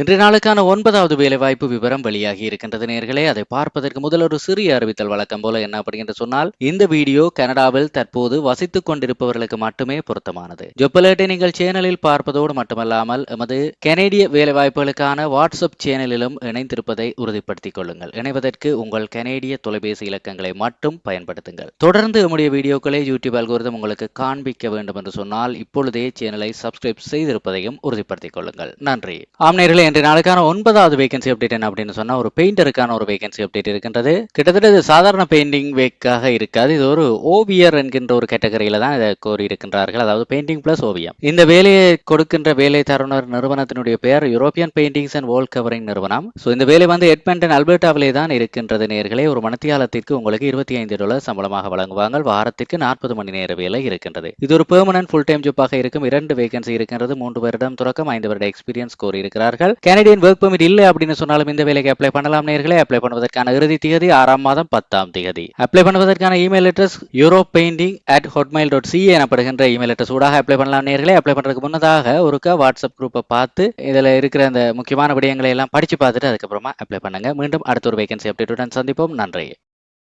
இன்றைய நாளுக்கான ஒன்பதாவது வேலைவாய்ப்பு விவரம் வெளியாகி இருக்கின்றது நேர்களே. அதை பார்ப்பதற்கு முதல் ஒரு சிறிய அறிவித்தல் வழக்கம் போல என்ன அப்படிங்கிற சொன்னால் இந்த வீடியோ கனடாவில் தற்போது வசித்துக் கொண்டிருப்பவர்களுக்கு மட்டுமே பொருத்தமானது. ஜொப்பலேட்டை நீங்கள் சேனலில் பார்ப்பதோடு மட்டுமல்லாமல் எமது கனேடிய வேலைவாய்ப்புகளுக்கான வாட்ஸ்அப் சேனலிலும் இணைந்திருப்பதை உறுதிப்படுத்திக் கொள்ளுங்கள். இணைவதற்கு உங்கள் கனேடிய தொலைபேசி இலக்கங்களை மட்டும் பயன்படுத்துங்கள். தொடர்ந்து நம்முடைய வீடியோக்களை யூடியூப் அல்கோரிதம் உங்களுக்கு காண்பிக்க வேண்டும் என்று சொன்னால் இப்பொழுதே சேனலை சப்ஸ்கிரைப் செய்திருப்பதையும் உறுதிப்படுத்திக் கொள்ளுங்கள். நன்றி. ஆம் நேர்களே இன்றைய நாளுக்கான ஒன்பதாவது வேகன்சி அப்டேட் என்ன அப்படின்னு சொன்னா ஒரு பெயிண்டருக்கான ஒரு வேகன்சி அப்டேட் இருக்கின்றது. கிட்டத்தட்ட இது சாதாரண பெயிண்டிங் வேக்காக இருக்காது. இது ஒரு ஓவியர் என்கின்ற ஒரு கேட்டகரியில தான் இதை கோரியிருக்கின்றார்கள். அதாவது பெயிண்டிங் பிளஸ் ஓவியம். இந்த வேலையை கொடுக்கின்ற வேலை தருணர் நிறுவனத்தினுடைய பெயர் European paintings and world covering நிறுவனம். ஸோ இந்த வேலை வந்து எட்மண்டன் அல்பர்டாவிலே தான் இருக்கின்றது நேர்களே. ஒரு மனத்தியாலத்திற்கு உங்களுக்கு இருபத்தி ஐந்து டாலர் சம்பளமாக வழங்குவாங்க வாரத்திற்கு நாற்பது மணி நேர வேலை இருக்கின்றது. இது ஒரு பெர்மனன்ட் ஃபுல் டைம் ஜாப்பாக இருக்கும். இரண்டு வேகன்சி இருக்கின்றது. மூன்று வருடம் தொடக்கம் ஐந்து வருட எக்ஸ்பீரியன்ஸ் கோரி இருக்கிறார்கள் கனடியன் ஒர்க் பெர்மிட் இல்லை அப்படின்னு சொன்னாலும் இந்த வேலைக்கு அப்ளை பண்ணலாம் நேர்களை. அப்ளை பண்ணுவதற்கான இறுதி தேதி ஆறாம் மாதம் பத்தாம் தேதி. Apply பண்ணுவதற்கான email address euro painting at hotmail dot C எனப்படுகின்ற இமெயில் அட்ரஸ் ஊடாக அப்ளை பண்ணலாம் நேர்களை. அப்ளை பண்றதுக்கு முன்னதாக ஒருக்கா வாட்ஸ்அப் குரூப்பை பார்த்து இதில் இருக்கிற அந்த முக்கியமான விடயங்களை எல்லாம் படிச்சு பார்த்துட்டு அதுக்கப்புறமா அப்ளை பண்ணுங்க. மீண்டும் அடுத்த ஒரு வேகன்சி அப்டேட்டுடன் சந்திப்போம். நன்றி.